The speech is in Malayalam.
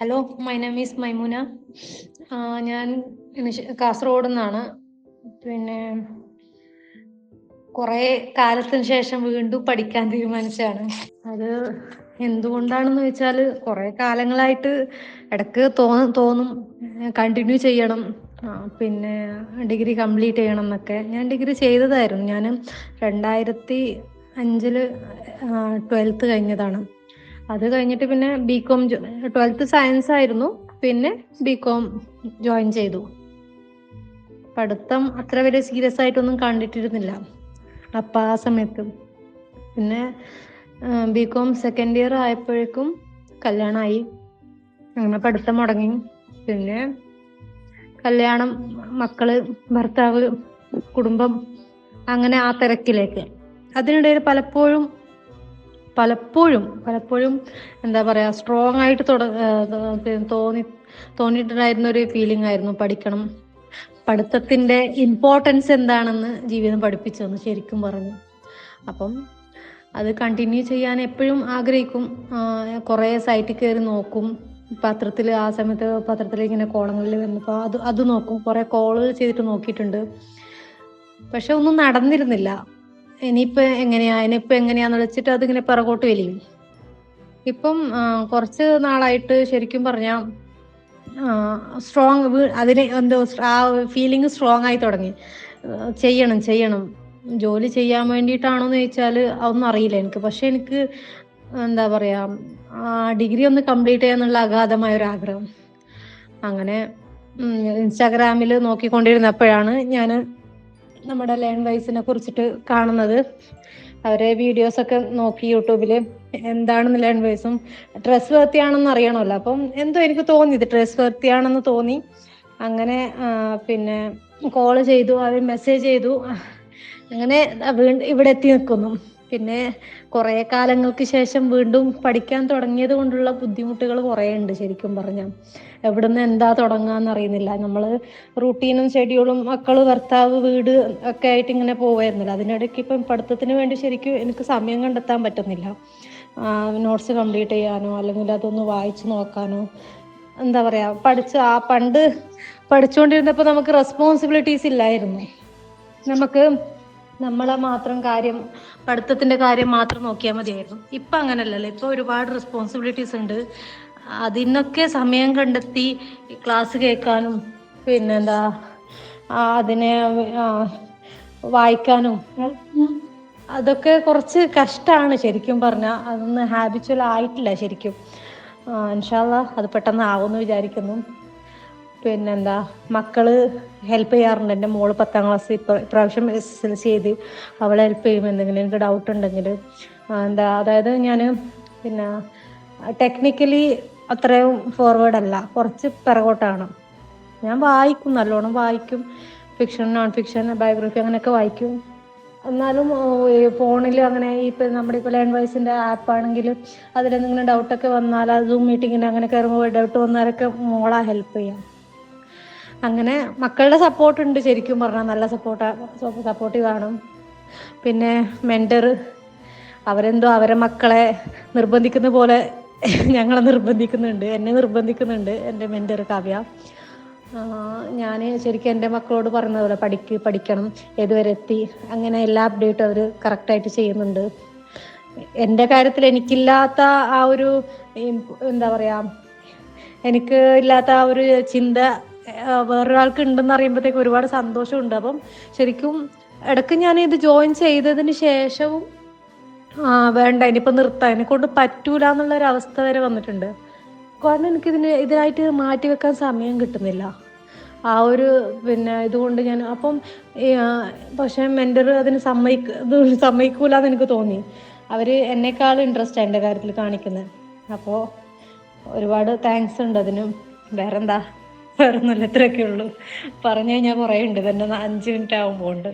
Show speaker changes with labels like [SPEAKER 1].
[SPEAKER 1] Hello my name is Maimuna ഞാൻ കാസർഗോഡ് നിന്നാണ്. പിന്നെ കുറേ കാലത്തിന് ശേഷം വീണ്ടും പഠിക്കാൻ തീരുമാനിച്ചാണ് അത് എന്തുകൊണ്ടാണെന്ന് വെച്ചാൽ കുറേ കാലങ്ങളായിട്ട് ഇടയ്ക്ക് തോന്നും തോന്നും. കണ്ടിന്യൂ ചെയ്യണം. പിന്നെ ഡിഗ്രി കംപ്ലീറ്റ് ചെയ്യണം എന്നൊക്കെ. ഞാൻ ഡിഗ്രി ചെയ്തതായിരുന്നു. ഞാൻ രണ്ടായിരത്തി അഞ്ചിൽ ട്വൽത്ത് കഴിഞ്ഞതാണ്. അത് കഴിഞ്ഞിട്ട് പിന്നെ ബികോം ട്വൽത്ത് സയൻസ് ആയിരുന്നു. പിന്നെ ബികോം ജോയിൻ ചെയ്തു. പഠിത്തം അത്ര വലിയ സീരിയസ് ആയിട്ടൊന്നും കണ്ടിട്ടിരുന്നില്ല. അപ്പം ആ സമയത്ത്. പിന്നെ ബികോം സെക്കൻഡ് ഇയർ ആയപ്പോഴേക്കും കല്യാണമായി അങ്ങനെ പഠിത്തം മുടങ്ങി. പിന്നെ കല്യാണം മക്കൾ ഭർത്താവ് കുടുംബം അങ്ങനെ ആ തിരക്കിലേക്ക്. അതിനിടയിൽ പലപ്പോഴും പലപ്പോഴും പലപ്പോഴും എന്താ പറയുക സ്ട്രോങ് ആയിട്ട് തുട തോന്നി തോന്നിയിട്ടുണ്ടായിരുന്ന ഒരു ഫീലിംഗ് ആയിരുന്നു പഠിക്കണം. പഠിത്തത്തിന്റെ ഇമ്പോർട്ടൻസ് എന്താണെന്ന് ജീവിതം പഠിപ്പിച്ചു തന്നു ശരിക്കും പറഞ്ഞു. അപ്പം അത് കണ്ടിന്യൂ ചെയ്യാൻ എപ്പോഴും ആഗ്രഹിക്കും. കുറേ സൈറ്റിൽ കയറി നോക്കും. പത്രത്തിൽ ആ സമയത്ത് പത്രത്തിൽ ഇങ്ങനെ കോളങ്ങളിൽ വന്നപ്പോൾ അത് അത് നോക്കും. കുറേ കോളുകൾ ചെയ്തിട്ട് നോക്കിയിട്ടുണ്ട്. പക്ഷെ ഒന്നും നടന്നിരുന്നില്ല. ഇനിയിപ്പോൾ എങ്ങനെയാ? ഇനിയിപ്പോൾ എങ്ങനെയാന്ന് വെച്ചിട്ട് അതിങ്ങനെ പിറകോട്ട് വലിയും. ഇപ്പം കുറച്ച് നാളായിട്ട് ശരിക്കും പറഞ്ഞാൽ സ്ട്രോങ് അതിന് എന്തോ ആ ഫീലിംഗ് സ്ട്രോങ് ആയി തുടങ്ങി. ചെയ്യണം ചെയ്യണം. ജോലി ചെയ്യാൻ വേണ്ടിയിട്ടാണോ എന്ന് ചോദിച്ചാൽ അതൊന്നും അറിയില്ല എനിക്ക്. പക്ഷെ എനിക്ക് എന്താ പറയാ ഡിഗ്രി ഒന്ന് കംപ്ലീറ്റ് ചെയ്യാന്നുള്ള അഗാധമായ ഒരു ആഗ്രഹം അങ്ങനെ ഇൻസ്റ്റാഗ്രാമിൽ നോക്കിക്കൊണ്ടിരുന്നപ്പോഴാണ് ഞാൻ നമ്മുടെ ലേൺ വൈസിനെ കുറിച്ചിട്ട് കാണുന്നത്. അവരെ വീഡിയോസൊക്കെ നോക്കി യൂട്യൂബിൽ എന്താണെന്ന് ലേൺ വൈസും ഡ്രസ് വർത്തിയാണെന്ന് അറിയണമല്ലോ. അപ്പം എന്തോ എനിക്ക് തോന്നി ഇത് ഡ്രസ് വർത്തിയാണെന്ന് തോന്നി. അങ്ങനെ പിന്നെ കോൾ ചെയ്തു അവർ മെസ്സേജ് ചെയ്തു. അങ്ങനെ വീണ്ടും ഇവിടെ എത്തി നിൽക്കുന്നു പിന്നെ കുറേ കാലങ്ങൾക്ക് ശേഷം വീണ്ടും പഠിക്കാൻ തുടങ്ങിയത് കൊണ്ടുള്ള ബുദ്ധിമുട്ടുകൾ കുറേ ഉണ്ട് ശരിക്കും പറഞ്ഞാൽ എവിടുന്ന് എന്താ തുടങ്ങാന്ന് അറിയുന്നില്ല. നമ്മൾ റൂട്ടീനും ഷെഡ്യൂളും മക്കൾ ഭർത്താവ് വീട് ഒക്കെ ആയിട്ട് ഇങ്ങനെ പോവായിരുന്നില്ല. അതിനിടയ്ക്ക് ഇപ്പം പഠിത്തത്തിന് വേണ്ടി ശരിക്കും എനിക്ക് സമയം കണ്ടെത്താൻ പറ്റുന്നില്ല. നോട്ട്സ് കംപ്ലീറ്റ് ചെയ്യാനോ അല്ലെങ്കിൽ അതൊന്ന് വായിച്ചു നോക്കാനോ എന്താ പറയാ പഠിച്ച ആ പണ്ട് പഠിച്ചുകൊണ്ടിരുന്നപ്പോൾ നമുക്ക് റെസ്പോൺസിബിലിറ്റീസ് ഇല്ലായിരുന്നു. നമുക്ക് നമ്മളെ മാത്രം കാര്യം പഠിത്തത്തിന്റെ കാര്യം മാത്രം നോക്കിയാൽ മതിയായിരുന്നു. ഇപ്പൊ അങ്ങനല്ലല്ലോ. ഇപ്പൊ ഒരുപാട് റെസ്പോൺസിബിലിറ്റീസ് ഉണ്ട്. അതിനൊക്കെ സമയം കണ്ടെത്തി ക്ലാസ് കേൾക്കാനും പിന്നെന്താ അതിനെ വായിക്കാനും അതൊക്കെ കുറച്ച് കഷ്ടമാണ് ശരിക്കും പറഞ്ഞാൽ അതൊന്നും ഹാബിച്വൽ ആയിട്ടില്ല ശരിക്കും. ഇൻഷാല്ല അത് പെട്ടെന്ന് ആവുമെന്ന് വിചാരിക്കുന്നു. പിന്നെന്താ മക്കൾ ഹെൽപ്പ് ചെയ്യാറുണ്ട്. എന്റെ മോൾ പത്താം ക്ലാസ് ഇപ്പോൾ ഇപ്രാവശ്യം എസ് എസ് എൽ സി ചെയ്ത്. അവളെ ഹെൽപ്പ് ചെയ്യും. എന്തെങ്കിലും എനിക്ക് ഡൗട്ട് ഉണ്ടെങ്കിൽ എന്താ അതായത് ഞാൻ പിന്നെ ടെക്നിക്കലി അത്രയും ഫോർവേഡ് അല്ല. കുറച്ച് പിറകോട്ടാണ്. ഞാൻ വായിക്കും നല്ലോണം വായിക്കും. ഫിക്ഷൻ നോൺ ഫിക്ഷൻ ബയോഗ്രഫി അങ്ങനെയൊക്കെ വായിക്കും. എന്നാലും ഫോണിൽ അങ്ങനെ ഇപ്പം നമ്മുടെ ഇപ്പോൾ ലേൺ വൈസിന്റെ ആപ്പാണെങ്കിൽ അതിലെന്തെങ്കിലും ഡൗട്ടൊക്കെ വന്നാൽ സൂം മീറ്റിങ്ങിന്റെ അങ്ങനെ കയറുമ്പോൾ ഡൗട്ട് വന്നാലൊക്കെ മോളാ ഹെൽപ്പ് ചെയ്യാം. അങ്ങനെ മക്കളുടെ സപ്പോർട്ട് ഉണ്ട് ശരിക്കും പറഞ്ഞാൽ നല്ല സപ്പോർട്ടാ ആണ് പിന്നെ മെന്റർ അവരെന്തോ അവരെ മക്കളെ നിർബന്ധിക്കുന്ന പോലെ ഞങ്ങളെ നിർബന്ധിക്കുന്നുണ്ട് എന്നെ നിർബന്ധിക്കുന്നുണ്ട് എന്റെ മെന്റർ കാവ്യ. ഞാൻ ശരിക്കും എന്റെ മക്കളോട് പറഞ്ഞതുപോലെ പോലെ പഠിക്ക് പഠിക്കണം ഏതുവരെ എത്തി അങ്ങനെ എല്ലാ അപ്ഡേറ്റും അവർ കറക്റ്റായിട്ട് ചെയ്യുന്നുണ്ട്. എന്റെ കാര്യത്തിൽ എനിക്കില്ലാത്ത ആ ഒരു എന്താ പറയുക എനിക്ക് ഇല്ലാത്ത ആ ഒരു ചിന്ത വേറൊരാൾക്ക് ഉണ്ടെന്ന് അറിയുമ്പോഴത്തേക്ക് ഒരുപാട് സന്തോഷമുണ്ട്. അപ്പം ശരിക്കും ഇടയ്ക്ക് ഞാൻ ഇത് ജോയിൻ ചെയ്തതിന് ശേഷവും ആ വേണ്ട ഇനിയിപ്പോൾ നിർത്താം. എന്നെ കൊണ്ട് പറ്റൂല എന്നുള്ള ഒരു അവസ്ഥ വരെ വന്നിട്ടുണ്ട്. കാരണം എനിക്കിതിന് ഇതിനായിട്ട് മാറ്റി വെക്കാൻ സമയം കിട്ടുന്നില്ല. ആ ഒരു പിന്നെ ഇതുകൊണ്ട് ഞാൻ അപ്പം പക്ഷേ മെന്റർ അതിന് സമ്മതിക്ക സമ്മതിക്കൂല എന്ന് എനിക്ക് തോന്നി. അവർ എന്നെക്കാൾ ഇൻട്രസ്റ്റ് എന്റെ കാര്യത്തിൽ കാണിക്കുന്നത് അപ്പോൾ ഒരുപാട് താങ്ക്സ് ഉണ്ട് അതിനും. വേറെന്താ? വേറെ നല്ല ഇത്രയൊക്കെ ഉള്ളൂ. പറഞ്ഞു കഴിഞ്ഞാൽ കുറേ ഉണ്ട് തന്നെ അഞ്ച് മിനിറ്റ് ആകുമ്പോൾ ഉണ്ട്.